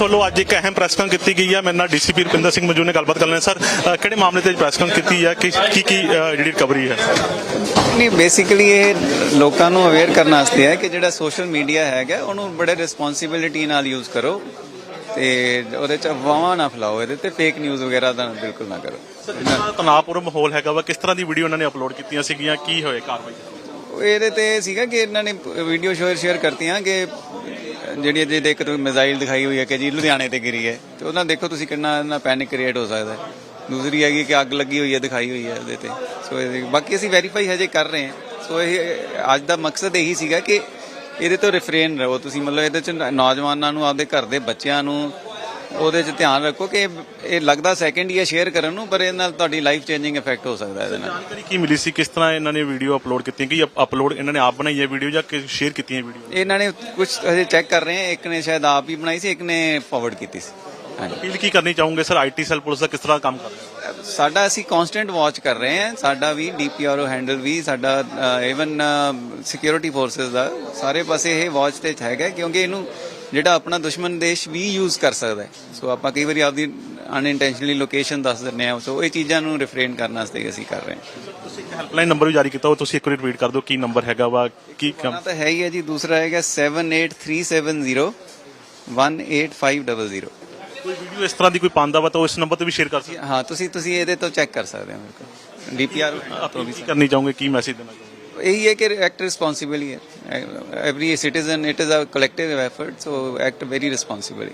Police ਵੱਲੋਂ ਅੱਜ ਇੱਕ ਅਹਿਮ ਪ੍ਰੈਸ ਕਾਨਫਰੰਸ ਕੀਤੀ ਗਈ ਹੈ। ਮੇਰੇ ਨਾਲ ਡੀਸੀਪੀ ਰੁਪਿੰਦਰ ਸਿੰਘ ਮਜੂ ਨੇ ਗੱਲਬਾਤ ਕਰ ਲੈਣਾ। ਸਰ ਕਿਹੜੇ ਮਾਮਲੇ ਤੇ ਪ੍ਰੈਸ ਕਾਨਫਰੰਸ ਕੀਤੀ ਹੈ? ਕਿ ਕੀ ਕੀ ਜਿਹੜੀ ਰਿਕਵਰੀ ਹੈ? ਨਹੀਂ ਬੇਸਿਕਲੀ ਇਹ ਲੋਕਾਂ ਨੂੰ ਅਵੇਅਰ ਕਰਨ ਵਾਸਤੇ ਹੈ ਕਿ ਜਿਹੜਾ ਸੋਸ਼ਲ ਮੀਡੀਆ ਹੈਗਾ ਉਹਨੂੰ ਬੜੇ ਰਿਸਪੌਂਸਿਬਿਲਿਟੀ ਨਾਲ ਯੂਜ਼ ਕਰੋ ਤੇ ਉਹਦੇ ਚ ਅਫਵਾਹਾਂ ਨਾ ਫੈਲਾਓ ਇਹਦੇ ਤੇ ਫੇਕ ਨਿਊਜ਼ ਵਗੈਰਾ ਦਾ ਬਿਲਕੁਲ ਨਾ ਕਰੋ। ਸਰ ਤਣਾਅਪੂਰਨ ਮਾਹੌਲ ਹੈਗਾ ਵਾ ਕਿਸ ਤਰ੍ਹਾਂ ਦੀ ਵੀਡੀਓ ਉਹਨਾਂ ਨੇ ਅਪਲੋਡ ਕੀਤੀਆਂ ਸੀਗੀਆਂ? ਕੀ ਹੋਏ ਕਾਰਵਾਈ? ਇਹਦੇ ਤੇ ਸੀਗਾ ਕਿ ਇਹਨਾਂ ਨੇ ਵੀਡੀਓ ਸ਼ੇਅਰ ਸ਼ੇਅਰ ਕਰਤੀਆਂ ਕਿ ਜਿਹੜੀ ਜੇ ਦੇਖ ਤੁਸੀਂ ਮਿਜ਼ਾਈਲ ਦਿਖਾਈ ਹੋਈ ਹੈ ਕਿ ਜੀ ਲੁਧਿਆਣੇ ਤੇ ਗਿਰੀ ਹੈ। ਤੇ ਉਹਨਾਂ ਦੇਖੋ ਤੁਸੀਂ ਕਿੰਨਾ ਇਹਨਾਂ ਪੈਨਿਕ ਕ੍ਰੀਏਟ ਹੋ ਸਕਦਾ ਹੈ। ਦੂਸਰੀ ਹੈਗੀ ਕਿ ਅੱਗ ਲੱਗੀ ਹੋਈ ਹੈ, ਦਿਖਾਈ ਹੋਈ ਹੈ ਉਹਦੇ ਤੇ। ਸੋ ਇਹ ਬਾਕੀ ਅਸੀਂ ਵੈਰੀਫਾਈ ਹਜੇ ਕਰ ਰਹੇ ਹਾਂ। ਸੋ ਇਹ ਅੱਜ ਦਾ ਮਕਸਦ ਇਹੀ ਸੀਗਾ ਕਿ ਇਹਦੇ ਤੋਂ ਰਿਫਰੇਨ ਰਹੋ। ਤੁਸੀਂ ਮਤਲਬ ਇਹਦੇ ਚ ਨੌਜਵਾਨਾਂ ਨੂੰ, ਆਪਦੇ ਘਰ ਦੇ ਬੱਚਿਆਂ ਨੂੰ ਉਹਦੇ 'ਚ ਧਿਆਨ ਰੱਖੋ ਕਿ ਇਹ ਲੱਗਦਾ ਸੈਕਿੰਡ ਹੀ ਹੈ ਸ਼ੇਅਰ ਕਰਨ ਨੂੰ ਪਰ ਇਹ ਨਾਲ ਤੁਹਾਡੀ ਲਾਈਫ ਚੇਂਜਿੰਗ ਇਫੈਕਟ ਹੋ ਸਕਦਾ ਇਹਦੇ ਨਾਲ। ਜਾਣਕਾਰੀ ਕੀ ਮਿਲੀ ਸੀ? ਕਿਸ ਤਰ੍ਹਾਂ ਇਹਨਾਂ ਨੇ ਵੀਡੀਓ ਅਪਲੋਡ ਕੀਤੀਆਂ? ਕਿ ਅਪਲੋਡ ਇਹਨਾਂ ਨੇ ਆਪ ਬਣਾਈ ਹੈ ਵੀਡੀਓ ਜਾਂ ਕਿ ਸ਼ੇਅਰ ਕੀਤੀਆਂ ਵੀਡੀਓ ਇਹਨਾਂ ਨੇ ਕੁਝ ਅਜੇ ਚੈੱਕ ਕਰ ਰਹੇ ਹਾਂ। ਇੱਕ ਨੇ ਸ਼ਾਇਦ ਆਪ ਹੀ ਬਣਾਈ ਸੀ ਇੱਕ ਨੇ ਫਾਰਵਰਡ ਕੀਤੀ ਸੀ। ਹਾਂਜੀ। ਅਪੀਲ ਕੀ ਕਰਨੀ ਚਾਹੋਗੇ ਸਰ? ਆਈਟੀ ਸੈੱਲ ਪੁਲਿਸ ਦਾ ਕਿਸ ਤਰ੍ਹਾਂ ਕੰਮ ਕਰ ਰਿਹਾ? ਹੈ ਸਾਡਾ ਅਸੀਂ ਕਨਸਟੈਂਟ ਵਾਚ ਕਰ ਰਹੇ ਹਾਂ। ਸਾਡਾ ਵੀ ਡੀਪੀਆਰਓ ਹੈਂਡਲ ਵੀ ਸਾਡਾ ਇਵਨ ਸਿਕਿਉਰਿਟੀ ਫੋਰਸਸ ਦਾ। ਸਾਰੇ ਪਾਸੇ ਇਹ ਵਾਚ ਤੇ ਹੈਗਾ ਕਿਉਂਕਿ ਇਹਨੂੰ ਜਿਹੜਾ ਆਪਣਾ ਦੁਸ਼ਮਣ ਦੇਸ਼ ਵੀ ਯੂਜ਼ ਕਰ ਸਕਦਾ ਹੈ। ਸੋ ਆਪਾਂ ਕਈ ਵਾਰੀ ਆਪਦੀ ਅਨਇੰਟੈਂਸ਼ਨਲੀ ਲੋਕੇਸ਼ਨ ਦੱਸ ਦਿੰਦੇ ਹਾਂ। ਸੋ ਇਹ ਚੀਜ਼ਾਂ ਨੂੰ ਰਿਫਰੇਨ ਕਰਨ ਵਾਸਤੇ ਅਸੀਂ ਕਰ ਰਹੇ ਹਾਂ। ਤੁਸੀਂ ਇੱਕ ਹੈਲਪਲਾਈਨ ਨੰਬਰ ਵੀ ਜਾਰੀ ਕੀਤਾ ਉਹ ਤੁਸੀਂ ਇੱਕ ਵਾਰੀ ਰਿਪੀਟ ਕਰ ਦਿਓ ਕੀ ਨੰਬਰ ਹੈਗਾ ਵਾ ਕੀ ਕੰਮ ਤਾਂ ਹੈ ਹੀ ਹੈ ਜੀ ਦੂਸਰਾ ਹੈਗਾ 78370 18500 ਕੋਈ ਵੀਡੀਓ ਇਸ ਤਰ੍ਹਾਂ ਦੀ ਕੋਈ ਪਾਉਂਦਾ ਵਾ ਤਾਂ ਉਸ ਨੰਬਰ ਤੇ ਵੀ ਸ਼ੇਅਰ ਕਰ ਸਕਦੇ ਹਾਂ। ਤੁਸੀਂ ਤੁਸੀਂ ਇਹਦੇ ਤੋਂ ਚੈੱਕ ਕਰ ਸਕਦੇ ਹੋ ਮੇਰੇ ਕੋਲ ਡੀਪੀਆਰ ਅਪੀਲ ਕੀ ਕਰਨੀ ਚਾਹੋਗੇ ਕੀ ਮੈਸੇਜ ਦੇਣਾ ਇਹੀ ਹੈ ਕਿ ਐਕਟ ਰਿਸਪੌਂਸਿਬਲੀ ਹੈ every citizen it is a collective effort so act very responsibly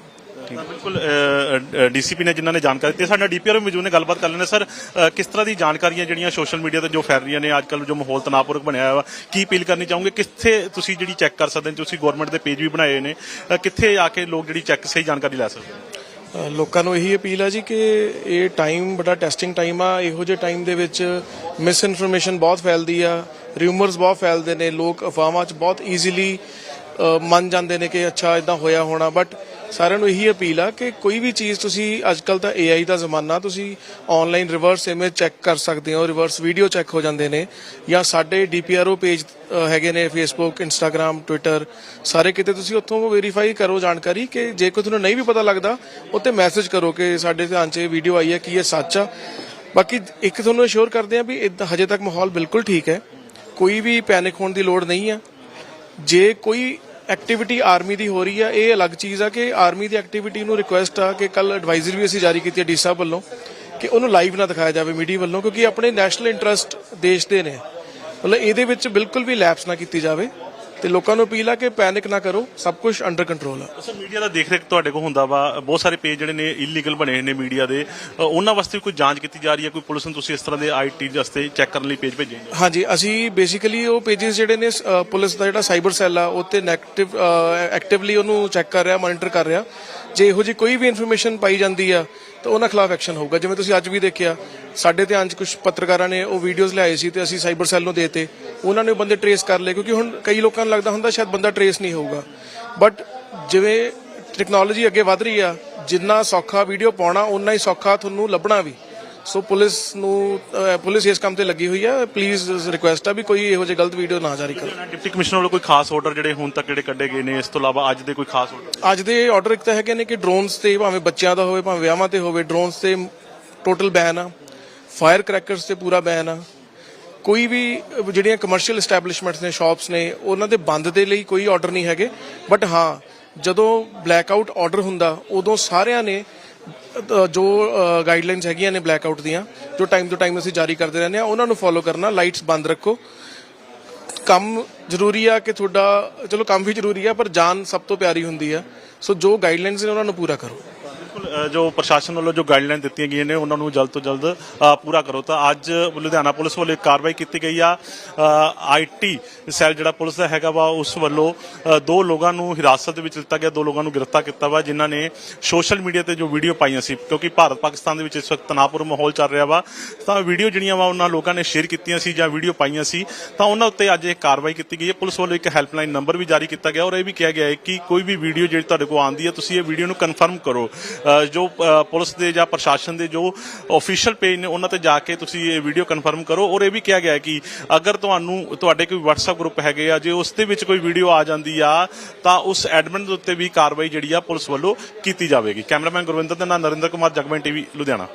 ਤਾਂ ਬਿਲਕੁਲ ਡੀਸੀਪੀ ਨੇ ਜਿਨ੍ਹਾਂ ਨੇ ਜਾਣਕਾਰੀ ਦਿੱਤੀ ਸਾਡਾ ਡੀਪੀਆਰ ਮੌਜੂਦ ਨੇ ਗੱਲਬਾਤ ਕਰ ਲੈਣੇ ਸਰ ਕਿਸ ਤਰ੍ਹਾਂ ਦੀ ਜਾਣਕਾਰੀਆਂ ਜਿਹੜੀਆਂ ਸੋਸ਼ਲ ਮੀਡੀਆ ਤੇ ਜੋ ਫੈਲ ਰਹੀਆਂ ਨੇ ਅੱਜ ਕੱਲ ਜੋ ਮਾਹੌਲ ਤਣਾਅਪੂਰਕ ਬਣਿਆ ਹੋਇਆ ਵਾ ਕੀ ਅਪੀਲ ਕਰਨੀ ਚਾਹੋਗੇ? ਕਿੱਥੇ ਤੁਸੀਂ ਜਿਹੜੀ ਚੈੱਕ ਕਰ ਸਕਦੇ ਹੋ? ਤੁਸੀਂ ਗਵਰਨਮੈਂਟ ਦੇ ਪੇਜ ਵੀ ਬਣਾਏ ਨੇ ਕਿੱਥੇ ਆ ਕੇ ਲੋਕ ਜਿਹੜੀ ਚੈੱਕ ਸਹੀ ਜਾਣਕਾਰੀ ਲੈ ਸਕਦੇ ਨੇ? ਲੋਕਾਂ ਨੂੰ ਇਹੀ ਅਪੀਲ ਆ ਜੀ ਕਿ ਇਹ ਟਾਈਮ ਬੜਾ ਟੈਸਟਿੰਗ ਟਾਈਮ ਆ। ਇਹੋ ਜਿਹੇ ਟਾਈਮ ਦੇ ਵਿੱਚ ਮਿਸ ਇਨਫੋਰਮੇਸ਼ਨ ਬਹੁਤ ਫੈਲਦੀ ਆ। ਰਿਊਮਰਸ ਬਹੁਤ ਫੈਲਦੇ ਨੇ, ਲੋਕ ਅਫਵਾਹਾਂ 'ਚ ਬਹੁਤ ਈਜ਼ੀਲੀ ਮੰਨ ਜਾਂਦੇ ਨੇ ਕਿ ਅੱਛਾ ਇਦਾਂ ਹੋਇਆ ਹੋਣਾ। ਬਟ ਸਾਰਿਆਂ ਨੂੰ ਇਹੀ ਅਪੀਲ ਆ ਕਿ ਕੋਈ ਵੀ ਚੀਜ਼ ਤੁਸੀਂ ਅੱਜ ਕੱਲ ਤਾਂ AI ਦਾ ਜ਼ਮਾਨਾ, ਤੁਸੀਂ ਆਨਲਾਈਨ ਰਿਵਰਸ ਇਮੇਜ ਚੈੱਕ ਕਰ ਸਕਦੇ ਹੋ ਰਿਵਰਸ ਵੀਡੀਓ ਚੈੱਕ ਹੋ ਜਾਂਦੇ ਨੇ। ਜਾਂ ਸਾਡੇ DPRO ਪੇਜ ਹੈਗੇ ਨੇ ਫੇਸਬੁੱਕ ਇੰਸਟਾਗ੍ਰam ਟਵਿੱਟਰ ਸਾਰੇ ਕਿਤੇ ਤੁਸੀਂ ਉੱਥੋਂ ਵੈਰੀਫਾਈ ਕਰੋ ਜਾਣਕਾਰੀ ਕਿ ਜੇ ਕੋਈ ਤੁਹਾਨੂੰ ਨਹੀਂ ਵੀ ਪਤਾ ਲੱਗਦਾ ਉੱਤੇ ਮੈਸੇਜ ਕਰੋ ਕਿ ਸਾਡੇ ਧਿਆਨ 'ਚ ਇਹ ਵੀਡੀਓ ਆਈ ਹੈ, ਕੀ ਇਹ ਸੱਚ ਆ। ਬਾਕੀ ਇੱਕ ਤੁਹਾਨੂੰ ਅਸ਼ੋਰ ਕਰਦੇ ਆ ਵੀ ਹਜੇ ਤੱਕ ਮਾਹੌਲ ਬਿਲਕੁਲ ਠੀਕ ਹੈ। ਕੋਈ ਵੀ ਪੈਨਿਕ ਹੋਣ ਦੀ ਲੋੜ ਨਹੀਂ ਆ। ਜੇ ਕੋਈ ਐਕਟੀਵਿਟੀ ਆਰਮੀ ਦੀ ਹੋ ਰਹੀ ਆ, ਇਹ ਅਲੱਗ ਚੀਜ਼ ਆ ਕਿ ਆਰਮੀ ਦੀ ਐਕਟੀਵਿਟੀ ਨੂੰ ਰਿਕੁਐਸਟ ਆ ਕਿ ਕੱਲ ਐਡਵਾਈਜ਼ਰੀ ਵੀ ਅਸੀਂ ਜਾਰੀ ਕੀਤੀ ਹੈ ਡੀ ਸਾਹਿਬ ਵੱਲੋਂ ਕਿ ਉਹਨੂੰ ਲਾਈਵ ਨਾ ਦਿਖਾਇਆ ਜਾਵੇ ਮੀਡੀਆ ਵੱਲੋਂ ਕਿਉਂਕਿ ਆਪਣੇ ਨੈਸ਼ਨਲ ਇੰਟਰਸਟ ਦੇਸ਼ ਦੇ ਨੇ। ਮਤਲਬ ਇਹਦੇ ਵਿੱਚ ਬਿਲਕੁਲ ਵੀ ਲੈਪਸ ਨਾ ਕੀਤੀ ਜਾਵੇ। ਤੇ ਲੋਕਾਂ ਨੂੰ ਅਪੀਲ ਆ ਕਿ ਪੈਨਿਕ ਨਾ ਕਰੋ ਸਭ ਕੁਝ ਅੰਡਰ ਕੰਟਰੋਲ ਆ। ਸਰ ਮੀਡੀਆ ਦਾ ਦੇਖ ਰੇਖ ਤੁਹਾਡੇ ਕੋਲ ਹੁੰਦਾ ਵਾ ਬਹੁਤ ਸਾਰੇ ਪੇਜ ਜਿਹੜੇ ਨੇ ਇਲੀਗਲ ਬਣੇ ਨੇ ਮੀਡੀਆ ਦੇ। ਅ, ਉਹਨਾਂ ਵਾਸਤੇ ਕੋਈ ਜਾਂਚ ਕੀਤੀ ਜਾ ਰਹੀ ਹੈ? ਕੋਈ ਪੁਲਿਸ ਨੂੰ ਤੁਸੀਂ ਇਸ ਤਰ੍ਹਾਂ ਦੇ ਆਈਟੀ ਵਾਸਤੇ ਚੈੱਕ ਕਰਨ ਲਈ ਪੇਜ ਭੇਜੇ ਨੇ ਹਾਂਜੀ ਅਸੀਂ ਬੇਸਿਕਲੀ ਉਹ ਪੇजेस ਜਿਹੜੇ ਨੇ ਅ, ਪੁਲਿਸ ਦਾ ਜਿਹੜਾ ਸਾਈਬਰ ਸੈੱਲ ਆ ਉਹ ਤੇ ਨੈਗੇਟਿਵ ਐਕਟਿਵਲੀ ਉਹਨੂੰ ਚੈੱਕ ਕਰ ਰਿਹਾ ਮੋਨੀਟਰ ਕਰ ਰਿਹਾ। ਜੇ ਇਹੋ ਜੀ ਕੋਈ ਵੀ ਇਨਫੋਰਮੇਸ਼ਨ ਪਾਈ ਜਾਂਦੀ ਆ ਤਾਂ ਉਹਨਾਂ ਖਿਲਾਫ ਐਕਸ਼ਨ ਹੋਊਗਾ। ਜਿਵੇਂ ਤੁਸੀਂ ਅੱਜ ਵੀ ਦੇਖਿਆ ਸਾਡੇ ਧਿਆਨ 'ਚ ਕੁਝ ਪੱਤਰਕਾਰਾਂ ਨੇ ਉਹ ਵੀਡੀਓਜ਼ ਲਿਆਏ ਸੀ ਤੇ ਅਸੀਂ ਸਾਈਬਰ ਸੈੱਲ ਨੂੰ ਦੇਤੇ। ਉਹਨਾਂ ਨੇ ਉਹ ਬੰਦੇ ਟਰੇਸ ਕਰ ਲਏ ਕਿਉਂਕਿ ਹੁਣ ਕਈ ਲੋਕਾਂ ਨੂੰ ਲੱਗਦਾ ਹੁੰਦਾ ਸ਼ਾਇਦ ਬੰਦਾ ਟਰੇਸ ਨਹੀਂ ਹੋਊਗਾ। ਬਟ ਜਿਵੇਂ ਟੈਕਨੋਲੋਜੀ ਅੱਗੇ ਵਧ ਰਹੀ ਆ ਜਿੰਨਾ ਸੌਖਾ ਵੀਡੀਓ ਪਾਉਣਾ ਉਨਾ ਹੀ ਸੌਖਾ ਤੁਹਾਨੂੰ ਲੱਭਣਾ ਵੀ। ਸੋ ਪੁਲਿਸ ਨੂੰ ਪੁਲਿਸ ਇਸ ਕੰਮ ਤੇ ਲੱਗੀ ਹੋਈ ਹੈ ਪਲੀਜ਼ ਰਿਕੁਐਸਟ ਆ ਵੀ ਕੋਈ ਇਹੋ ਜਿਹੇ ਗਲਤ ਵੀਡੀਓ ਨਾ ਜਾਰੀ ਕਰੋ। ਡਿਪਟੀ ਕਮਿਸ਼ਨਰ ਵੱਲੋਂ ਕੋਈ ਖਾਸ ਆਰਡਰ ਜਿਹੜੇ ਹੁਣ ਤੱਕ ਜਿਹੜੇ ਕੱਢੇ ਗਏ ਨੇ ਇਸ ਤੋਂ ਇਲਾਵਾ ਅੱਜ ਦੇ ਕੋਈ ਖਾਸ ਆਰਡਰ ਅੱਜ ਦੇ ਆਰਡਰ ਇੱਕ ਤਾਂ ਹੈਗੇ ਨੇ ਕਿ ਡਰੋਨਸ ਤੇ ਭਾਵੇਂ ਬੱਚਿਆਂ ਦਾ ਹੋਵੇ ਭਾਵੇਂ ਵਿਆਹਾਂ ਤੇ ਹੋਵੇ ਡਰੋਨਸ ਤੇ ਟੋਟਲ ਬੈਨ ਆ। ਫਾਇਰ ਕ੍ਰੈਕਰਸ ਤੇ ਪੂਰਾ ਬੈਨ ਆ। ਕੋਈ ਵੀ ਜਿਹੜੀਆਂ ਕਮਰਸ਼ੀਅਲ ਐਸਟੈਬਲਿਸ਼ਮੈਂਟਸ ਨੇ ਸ਼ਾਪਸ ਨੇ, ਉਹਨਾਂ ਦੇ ਬੰਦ ਦੇ ਲਈ ਕੋਈ ਆਰਡਰ ਨਹੀਂ ਹੈਗੇ। ਬਟ ਹਾਂ, ਜਦੋਂ ਬਲੈਕ ਆਊਟ ਆਰਡਰ ਹੁੰਦਾ, ਉਦੋਂ ਸਾਰਿਆਂ ਨੇ ਜੋ ਗਾਈਡਲਾਈਨਸ ਹੈਗੀਆਂ ਨੇ ਬਲੈਕ ਆਊਟ ਦੀਆਂ, ਜੋ ਟਾਈਮ ਤੋਂ ਟਾਈਮ ਅਸੀਂ ਜਾਰੀ ਕਰਦੇ ਰਹਿੰਦੇ ਆ ਉਹਨਾਂ ਨੂੰ ਫੋਲੋ ਕਰਨਾ ਲਾਈਟਸ ਬੰਦ ਰੱਖੋ। ਕੰਮ ਜ਼ਰੂਰੀ ਆ ਕਿ ਤੁਹਾਡਾ, ਚਲੋ ਕੰਮ ਵੀ ਜ਼ਰੂਰੀ ਆ, ਪਰ ਜਾਨ ਸਭ ਤੋਂ ਪਿਆਰੀ ਹੁੰਦੀ ਆ। ਸੋ ਜੋ ਗਾਈਡਲਾਈਨਸ ਨੇ, ਉਹਨਾਂ ਨੂੰ ਪੂਰਾ ਕਰੋ। ਬਿਲਕੁਲ ਜੋ ਪ੍ਰਸ਼ਾਸਨ ਵੱਲੋਂ ਜੋ ਗਾਈਡਲਾਈਨ ਦਿੱਤੀਆਂ ਗਈਆਂ ਨੇ, ਉਹਨਾਂ ਨੂੰ ਜਲਦ ਤੋਂ ਜਲਦ ਪੂਰਾ ਕਰੋ। ਤਾਂ ਅੱਜ ਲੁਧਿਆਣਾ ਪੁਲਿਸ ਵੱਲੋਂ ਇੱਕ ਕਾਰਵਾਈ ਕੀਤੀ ਗਈ ਆ। ਆਈਟੀ ਸੈੱਲ ਜਿਹੜਾ ਪੁਲਿਸ ਦਾ ਹੈਗਾ ਵਾ, ਉਸ ਵੱਲੋਂ ਦੋ ਲੋਕਾਂ ਨੂੰ ਹਿਰਾਸਤ ਦੇ ਵਿੱਚ ਲਿੱਤਾ ਗਿਆ, ਦੋ ਲੋਕਾਂ ਨੂੰ ਗ੍ਰਿਫਤਾਰ ਕੀਤਾ ਵਾ, ਜਿਨ੍ਹਾਂ ਨੇ ਸੋਸ਼ਲ ਮੀਡੀਆ ਤੇ ਜੋ ਵੀਡੀਓ ਪਾਈਆਂ ਸੀ, ਕਿਉਂਕਿ ਭਾਰਤ ਪਾਕਿਸਤਾਨ ਦੇ ਵਿੱਚ ਇਸ ਵਕਤ ਤਣਾਅਪੂਰ ਮਾਹੌਲ ਚੱਲ ਰਿਹਾ ਵਾ। ਤਾਂ ਵੀਡੀਓ ਜਿਹੜੀਆਂ ਵਾ, ਉਹਨਾਂ ਲੋਕਾਂ ਨੇ ਸ਼ੇਅਰ ਕੀਤੀਆਂ ਸੀ ਜਾਂ ਵੀਡੀਓ ਪਾਈਆਂ ਸੀ। ਤਾਂ ਉਹਨਾਂ ਉੱਤੇ ਅੱਜ ਇਹ ਕਾਰਵਾਈ ਕੀਤੀ ਗਈ ਹੈ। ਪੁਲਿਸ ਵੱਲੋਂ ਇੱਕ ਹੈਲਪਲਾਈਨ ਨੰਬਰ ਵੀ ਜਾਰੀ ਕੀਤਾ ਗਿਆ ਔਰ ਇਹ ਵੀ ਕਿਹਾ ਗਿਆ ਹੈ ਕਿ ਕੋਈ ਵੀ ਵੀਡੀਓ ਜਿਹੜੀ ਤੁਹਾਡੇ ਕੋਲ ਆਉਂਦੀ ਹੈ, ਤੁਸੀਂ ਇਹ ਵੀਡੀਓ ਨੂੰ ਕਨਫਰਮ ਕਰੋ। ਜੋ ਪੁਲਿਸ ਦੇ ਜਾਂ ਪ੍ਰਸ਼ਾਸਨ ਦੇ ਜੋ ਅਫੀਸ਼ੀਅਲ ਪੇਜ ਨੇ, ਉਹਨਾਂ ਤੇ ਜਾ ਕੇ ਤੁਸੀਂ ਇਹ ਵੀਡੀਓ ਕਨਫਰਮ ਕਰੋ। ਔਰ ਇਹ ਵੀ ਕਿਹਾ ਗਿਆ ਹੈ ਕਿ ਅਗਰ ਤੁਹਾਨੂੰ, ਤੁਹਾਡੇ ਕੋਈ WhatsApp ਗਰੁੱਪ ਹੈਗੇ ਆ, ਜੇ ਉਸ ਦੇ ਵਿੱਚ ਕੋਈ ਵੀਡੀਓ ਆ ਜਾਂਦੀ ਆ, ਤਾਂ ਉਸ ਐਡਮਿਨ ਦੇ ਉੱਤੇ ਵੀ ਕਾਰਵਾਈ ਜਿਹੜੀ ਆ ਪੁਲਿਸ ਵੱਲੋਂ ਕੀਤੀ ਜਾਵੇਗੀ। ਕੈਮਰਾਮੈਨ ਗੁਰਵਿੰਦਰ ਦੇ ਨਾਲ ਨਰਿੰਦਰ ਕੁਮਾਰ, ਜਗਮੈਨ ਟੀਵੀ, ਲੁਧਿਆਣਾ।